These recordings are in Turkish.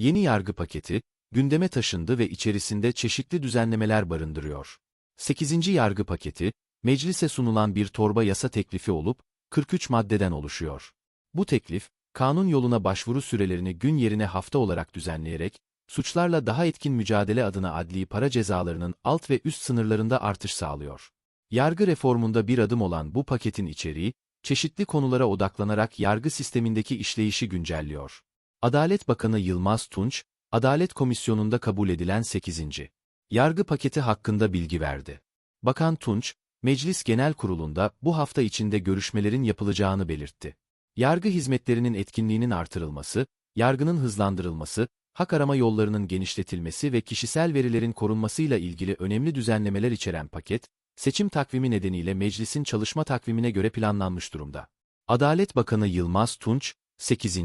Yeni yargı paketi, gündeme taşındı ve içerisinde çeşitli düzenlemeler barındırıyor. 8. yargı paketi, meclise sunulan bir torba yasa teklifi olup, 43 maddeden oluşuyor. Bu teklif, kanun yoluna başvuru sürelerini gün yerine hafta olarak düzenleyerek, suçlarla daha etkin mücadele adına adli para cezalarının alt ve üst sınırlarında artış sağlıyor. Yargı reformunda bir adım olan bu paketin içeriği, çeşitli konulara odaklanarak yargı sistemindeki işleyişi güncelliyor. Adalet Bakanı Yılmaz Tunç, Adalet Komisyonu'nda kabul edilen 8. Yargı paketi hakkında bilgi verdi. Bakan Tunç, Meclis Genel Kurulu'nda bu hafta içinde görüşmelerin yapılacağını belirtti. Yargı hizmetlerinin etkinliğinin artırılması, yargının hızlandırılması, hak arama yollarının genişletilmesi ve kişisel verilerin korunmasıyla ilgili önemli düzenlemeler içeren paket, seçim takvimi nedeniyle meclisin çalışma takvimine göre planlanmış durumda. Adalet Bakanı Yılmaz Tunç, 8.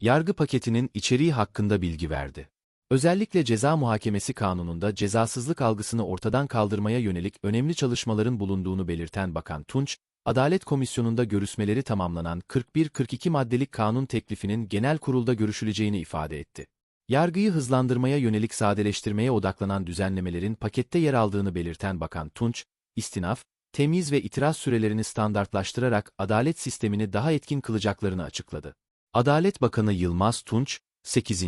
Yargı paketinin içeriği hakkında bilgi verdi. Özellikle ceza muhakemesi kanununda cezasızlık algısını ortadan kaldırmaya yönelik önemli çalışmaların bulunduğunu belirten Bakan Tunç, Adalet Komisyonu'nda görüşmeleri tamamlanan 41-42 maddelik kanun teklifinin genel kurulda görüşüleceğini ifade etti. Yargıyı hızlandırmaya yönelik sadeleştirmeye odaklanan düzenlemelerin pakette yer aldığını belirten Bakan Tunç, istinaf, temiz ve itiraz sürelerini standartlaştırarak adalet sistemini daha etkin kılacaklarını açıkladı. Adalet Bakanı Yılmaz Tunç, 8.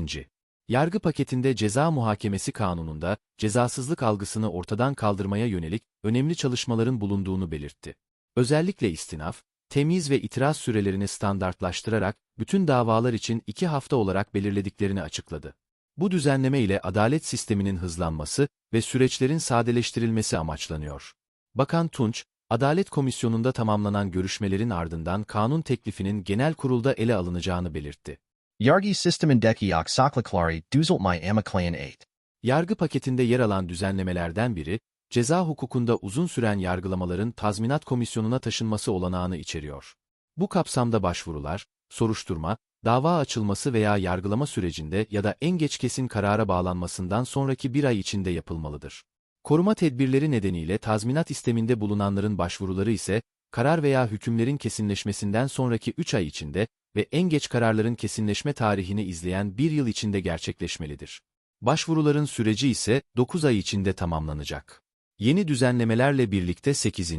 Yargı paketinde ceza muhakemesi kanununda cezasızlık algısını ortadan kaldırmaya yönelik önemli çalışmaların bulunduğunu belirtti. Özellikle istinaf, temiz ve itiraz sürelerini standartlaştırarak bütün davalar için iki hafta olarak belirlediklerini açıkladı. Bu düzenleme ile adalet sisteminin hızlanması ve süreçlerin sadeleştirilmesi amaçlanıyor. Bakan Tunç, Adalet Komisyonu'nda tamamlanan görüşmelerin ardından kanun teklifinin genel kurulda ele alınacağını belirtti. Yargi sistemindeki aksaklıkları düzeltmeye amaklayan 8. Yargı paketinde yer alan düzenlemelerden biri, ceza hukukunda uzun süren yargılamaların tazminat komisyonuna taşınması olanağını içeriyor. Bu kapsamda başvurular, soruşturma, dava açılması veya yargılama sürecinde ya da en geç kesin karara bağlanmasından sonraki bir ay içinde yapılmalıdır. Koruma tedbirleri nedeniyle tazminat isteminde bulunanların başvuruları ise, karar veya hükümlerin kesinleşmesinden sonraki 3 ay içinde ve en geç kararların kesinleşme tarihini izleyen bir yıl içinde gerçekleşmelidir. Başvuruların süreci ise 9 ay içinde tamamlanacak. Yeni düzenlemelerle birlikte 8.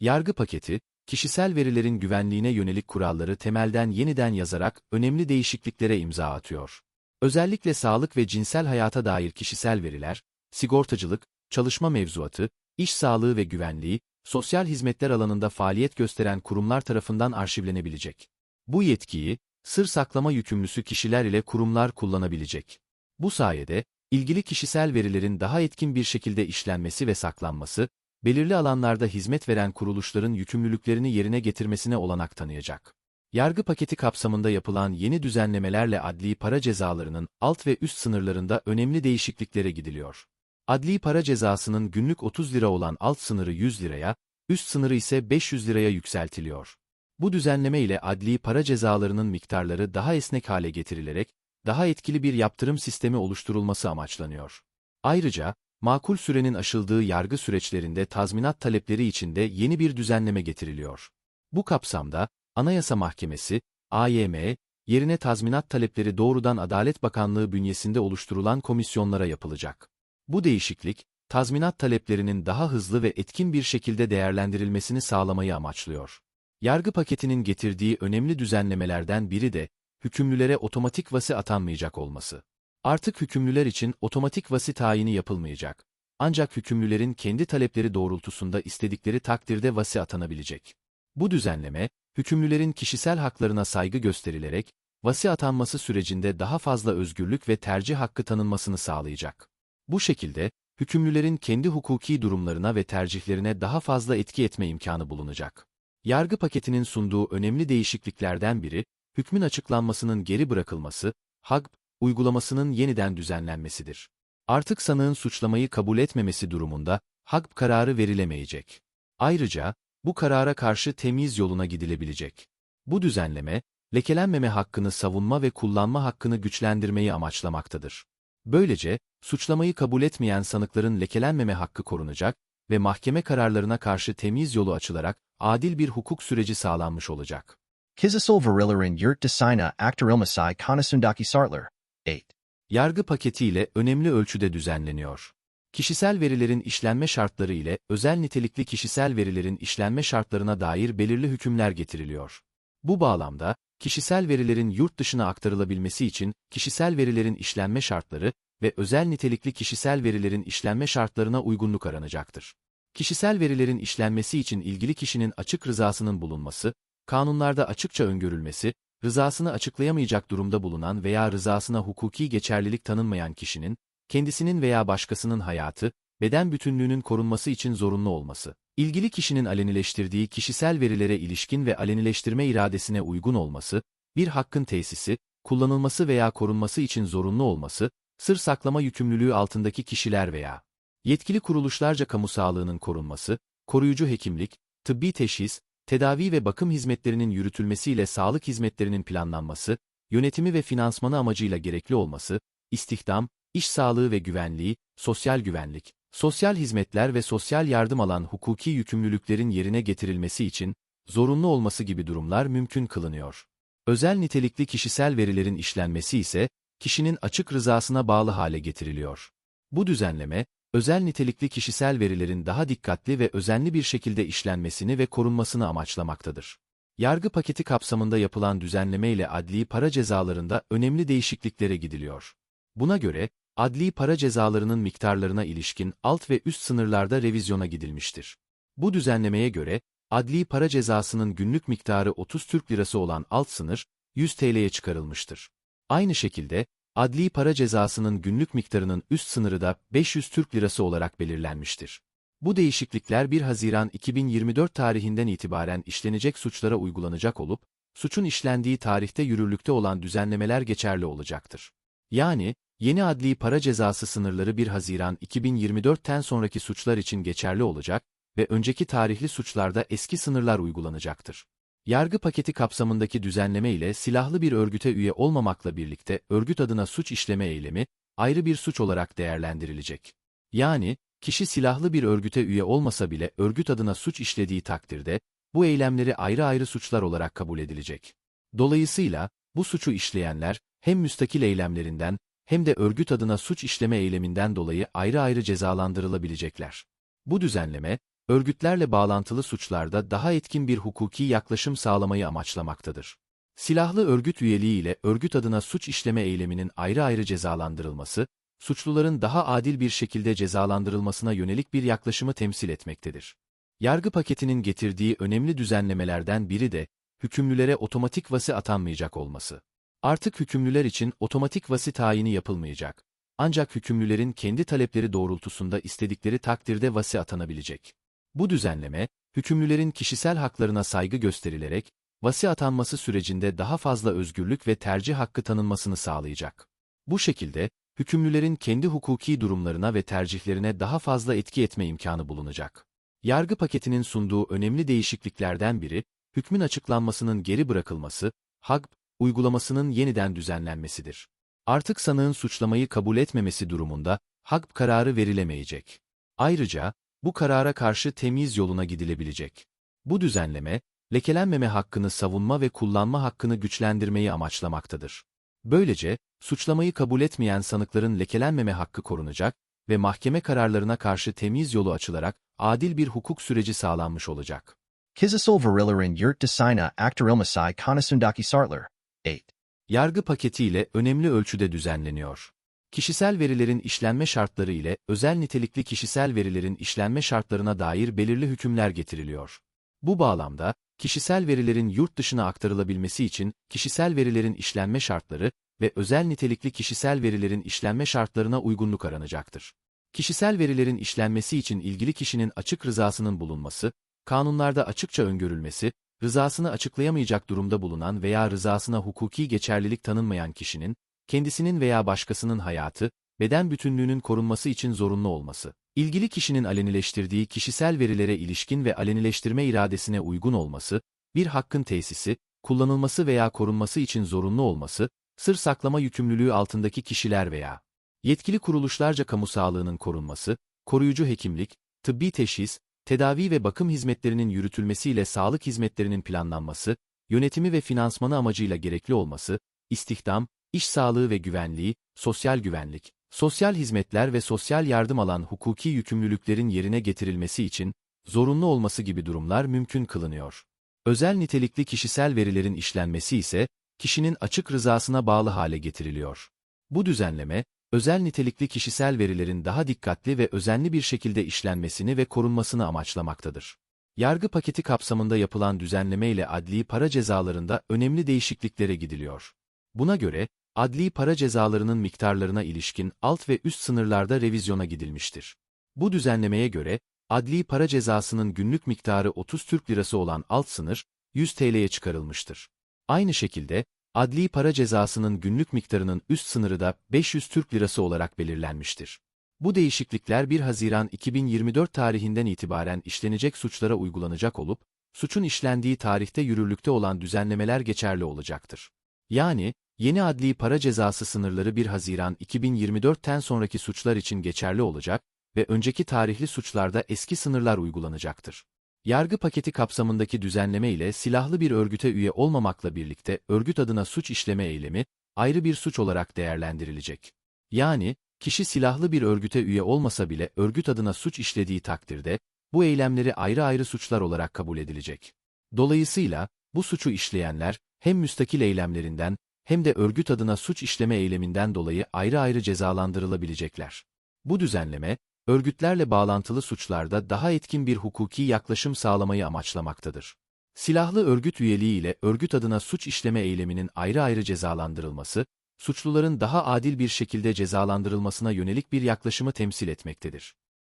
Yargı paketi, kişisel verilerin güvenliğine yönelik kuralları temelden yeniden yazarak önemli değişikliklere imza atıyor. Özellikle sağlık ve cinsel hayata dair kişisel veriler, sigortacılık, çalışma mevzuatı, iş sağlığı ve güvenliği, sosyal hizmetler alanında faaliyet gösteren kurumlar tarafından arşivlenebilecek. Bu yetkiyi, sır saklama yükümlüsü kişiler ile kurumlar kullanabilecek. Bu sayede, ilgili kişisel verilerin daha etkin bir şekilde işlenmesi ve saklanması, belirli alanlarda hizmet veren kuruluşların yükümlülüklerini yerine getirmesine olanak tanıyacak. Yargı paketi kapsamında yapılan yeni düzenlemelerle adli para cezalarının alt ve üst sınırlarında önemli değişikliklere gidiliyor. Adli para cezasının günlük 30 lira olan alt sınırı 100 liraya, üst sınırı ise 500 liraya yükseltiliyor. Bu düzenleme ile adli para cezalarının miktarları daha esnek hale getirilerek, daha etkili bir yaptırım sistemi oluşturulması amaçlanıyor. Ayrıca, makul sürenin aşıldığı yargı süreçlerinde tazminat talepleri içinde yeni bir düzenleme getiriliyor. Bu kapsamda, Anayasa Mahkemesi, AYM, yerine tazminat talepleri doğrudan Adalet Bakanlığı bünyesinde oluşturulan komisyonlara yapılacak. Bu değişiklik, tazminat taleplerinin daha hızlı ve etkin bir şekilde değerlendirilmesini sağlamayı amaçlıyor. Yargı paketinin getirdiği önemli düzenlemelerden biri de, hükümlülere otomatik vasi atanmayacak olması. Artık hükümlüler için otomatik vasi tayini yapılmayacak. Ancak hükümlülerin kendi talepleri doğrultusunda istedikleri takdirde vasi atanabilecek. Bu düzenleme, hükümlülerin kişisel haklarına saygı gösterilerek, vasi atanması sürecinde daha fazla özgürlük ve tercih hakkı tanınmasını sağlayacak. Bu şekilde, hükümlülerin kendi hukuki durumlarına ve tercihlerine daha fazla etki etme imkanı bulunacak. Yargı paketinin sunduğu önemli değişikliklerden biri, hükmün açıklanmasının geri bırakılması, HAGB, uygulamasının yeniden düzenlenmesidir. Artık sanığın suçlamayı kabul etmemesi durumunda, HAGB kararı verilemeyecek. Ayrıca, bu karara karşı temiz yoluna gidilebilecek. Bu düzenleme, lekelenmeme hakkını savunma ve kullanma hakkını güçlendirmeyi amaçlamaktadır. Böylece, suçlamayı kabul etmeyen sanıkların lekelenmeme hakkı korunacak ve mahkeme kararlarına karşı temiz yolu açılarak adil bir hukuk süreci sağlanmış olacak. Kizasol verilerin yurt desina aktarılmasai konusundaki sartlar. 8. Yargı paketi ile önemli ölçüde düzenleniyor. Kişisel verilerin işlenme şartları ile özel nitelikli kişisel verilerin işlenme şartlarına dair belirli hükümler getiriliyor. Bu bağlamda, kişisel verilerin yurt dışına aktarılabilmesi için kişisel verilerin işlenme şartları ve özel nitelikli kişisel verilerin işlenme şartlarına uygunluk aranacaktır. Kişisel verilerin işlenmesi için ilgili kişinin açık rızasının bulunması, kanunlarda açıkça öngörülmesi, rızasını açıklayamayacak durumda bulunan veya rızasına hukuki geçerlilik tanınmayan kişinin, kendisinin veya başkasının hayatı, beden bütünlüğünün korunması için zorunlu olması, ilgili kişinin alenileştirdiği kişisel verilere ilişkin ve alenileştirme iradesine uygun olması, bir hakkın tesisi, kullanılması veya korunması için zorunlu olması, sır saklama yükümlülüğü altındaki kişiler veya yetkili kuruluşlarca kamu sağlığının korunması, koruyucu hekimlik, tıbbi teşhis, tedavi ve bakım hizmetlerinin yürütülmesiyle sağlık hizmetlerinin planlanması, yönetimi ve finansmanı amacıyla gerekli olması, istihdam, iş sağlığı ve güvenliği, sosyal güvenlik, sosyal hizmetler ve sosyal yardım alan hukuki yükümlülüklerin yerine getirilmesi için zorunlu olması gibi durumlar mümkün kılınıyor. Özel nitelikli kişisel verilerin işlenmesi ise kişinin açık rızasına bağlı hale getiriliyor. Bu düzenleme, özel nitelikli kişisel verilerin daha dikkatli ve özenli bir şekilde işlenmesini ve korunmasını amaçlamaktadır. Yargı paketi kapsamında yapılan düzenleme ile adli para cezalarında önemli değişikliklere gidiliyor. Buna göre, adli para cezalarının miktarlarına ilişkin alt ve üst sınırlarda revizyona gidilmiştir. Bu düzenlemeye göre, adli para cezasının günlük miktarı 30 Türk Lirası olan alt sınır, 100 TL'ye çıkarılmıştır. Aynı şekilde, adli para cezasının günlük miktarının üst sınırı da 500 Türk Lirası olarak belirlenmiştir. Bu değişiklikler 1 Haziran 2024 tarihinden itibaren işlenecek suçlara uygulanacak olup, suçun işlendiği tarihte yürürlükte olan düzenlemeler geçerli olacaktır. Yani, yeni adli para cezası sınırları 1 Haziran 2024'ten sonraki suçlar için geçerli olacak ve önceki tarihli suçlarda eski sınırlar uygulanacaktır. Yargı paketi kapsamındaki düzenleme ile silahlı bir örgüte üye olmamakla birlikte örgüt adına suç işleme eylemi ayrı bir suç olarak değerlendirilecek. Yani, kişi silahlı bir örgüte üye olmasa bile örgüt adına suç işlediği takdirde, bu eylemleri ayrı ayrı suçlar olarak kabul edilecek. Dolayısıyla, bu suçu işleyenler, hem müstakil eylemlerinden, hem de örgüt adına suç işleme eyleminden dolayı ayrı ayrı cezalandırılabilecekler. Bu düzenleme, örgütlerle bağlantılı suçlarda daha etkin bir hukuki yaklaşım sağlamayı amaçlamaktadır. Silahlı örgüt üyeliği ile örgüt adına suç işleme eyleminin ayrı ayrı cezalandırılması, suçluların daha adil bir şekilde cezalandırılmasına yönelik bir yaklaşımı temsil etmektedir. Yargı paketinin getirdiği önemli düzenlemelerden biri de, hükümlülere otomatik vasi atanmayacak olması. Artık hükümlüler için otomatik vasi tayini yapılmayacak. Ancak hükümlülerin kendi talepleri doğrultusunda istedikleri takdirde vasi atanabilecek. Bu düzenleme, hükümlülerin kişisel haklarına saygı gösterilerek, vasi atanması sürecinde daha fazla özgürlük ve tercih hakkı tanınmasını sağlayacak. Bu şekilde, hükümlülerin kendi hukuki durumlarına ve tercihlerine daha fazla etki etme imkanı bulunacak. Yargı paketinin sunduğu önemli değişikliklerden biri, hükmün açıklanmasının geri bırakılması, hak uygulamasının yeniden düzenlenmesidir. Artık sanığın suçlamayı kabul etmemesi durumunda, hak kararı verilemeyecek. Ayrıca, bu karara karşı temiz yoluna gidilebilecek. Bu düzenleme, lekelenmeme hakkını savunma ve kullanma hakkını güçlendirmeyi amaçlamaktadır. Böylece, suçlamayı kabul etmeyen sanıkların lekelenmeme hakkı korunacak ve mahkeme kararlarına karşı temiz yolu açılarak adil bir hukuk süreci sağlanmış olacak. Kizasul varilerin yurt designa aktarilmasai konusundaki sartlar. 8. Yargı paketi ile önemli ölçüde düzenleniyor. Kişisel verilerin işlenme şartları ile özel nitelikli kişisel verilerin işlenme şartlarına dair belirli hükümler getiriliyor. Bu bağlamda, kişisel verilerin yurt dışına aktarılabilmesi için kişisel verilerin işlenme şartları ve özel nitelikli kişisel verilerin işlenme şartlarına uygunluk aranacaktır. Kişisel verilerin işlenmesi için ilgili kişinin açık rızasının bulunması, kanunlarda açıkça öngörülmesi, rızasını açıklayamayacak durumda bulunan veya rızasına hukuki geçerlilik tanınmayan kişinin, kendisinin veya başkasının hayatı, beden bütünlüğünün korunması için zorunlu olması, ilgili kişinin alenileştirdiği kişisel verilere ilişkin ve alenileştirme iradesine uygun olması, bir hakkın tesisi, kullanılması veya korunması için zorunlu olması, sır saklama yükümlülüğü altındaki kişiler veya yetkili kuruluşlarca kamu sağlığının korunması, koruyucu hekimlik, tıbbi teşhis, tedavi ve bakım hizmetlerinin yürütülmesiyle sağlık hizmetlerinin planlanması, yönetimi ve finansmanı amacıyla gerekli olması, istihdam, iş sağlığı ve güvenliği, sosyal güvenlik, sosyal hizmetler ve sosyal yardım alan hukuki yükümlülüklerin yerine getirilmesi için zorunlu olması gibi durumlar mümkün kılınıyor. Özel nitelikli kişisel verilerin işlenmesi ise kişinin açık rızasına bağlı hale getiriliyor. Bu düzenleme, özel nitelikli kişisel verilerin daha dikkatli ve özenli bir şekilde işlenmesini ve korunmasını amaçlamaktadır. Yargı paketi kapsamında yapılan düzenleme ile adli para cezalarında önemli değişikliklere gidiliyor. Buna göre, adli para cezalarının miktarlarına ilişkin alt ve üst sınırlarda revizyona gidilmiştir. Bu düzenlemeye göre, adli para cezasının günlük miktarı 30 Türk Lirası olan alt sınır, 100 TL'ye çıkarılmıştır. Aynı şekilde, adli para cezasının günlük miktarının üst sınırı da 500 Türk Lirası olarak belirlenmiştir. Bu değişiklikler 1 Haziran 2024 tarihinden itibaren işlenecek suçlara uygulanacak olup, suçun işlendiği tarihte yürürlükte olan düzenlemeler geçerli olacaktır. Yani, yeni adli para cezası sınırları 1 Haziran 2024'ten sonraki suçlar için geçerli olacak ve önceki tarihli suçlarda eski sınırlar uygulanacaktır. Yargı paketi kapsamındaki düzenleme ile silahlı bir örgüte üye olmamakla birlikte örgüt adına suç işleme eylemi ayrı bir suç olarak değerlendirilecek. Yani, kişi silahlı bir örgüte üye olmasa bile örgüt adına suç işlediği takdirde, bu eylemleri ayrı ayrı suçlar olarak kabul edilecek. Dolayısıyla, bu suçu işleyenler, hem müstakil eylemlerinden, hem de örgüt adına suç işleme eyleminden dolayı ayrı ayrı cezalandırılabilecekler. Bu düzenleme, örgütlerle bağlantılı suçlarda daha etkin bir hukuki yaklaşım sağlamayı amaçlamaktadır. Silahlı örgüt üyeliği ile örgüt adına suç işleme eyleminin ayrı ayrı cezalandırılması, suçluların daha adil bir şekilde cezalandırılmasına yönelik bir yaklaşımı temsil etmektedir.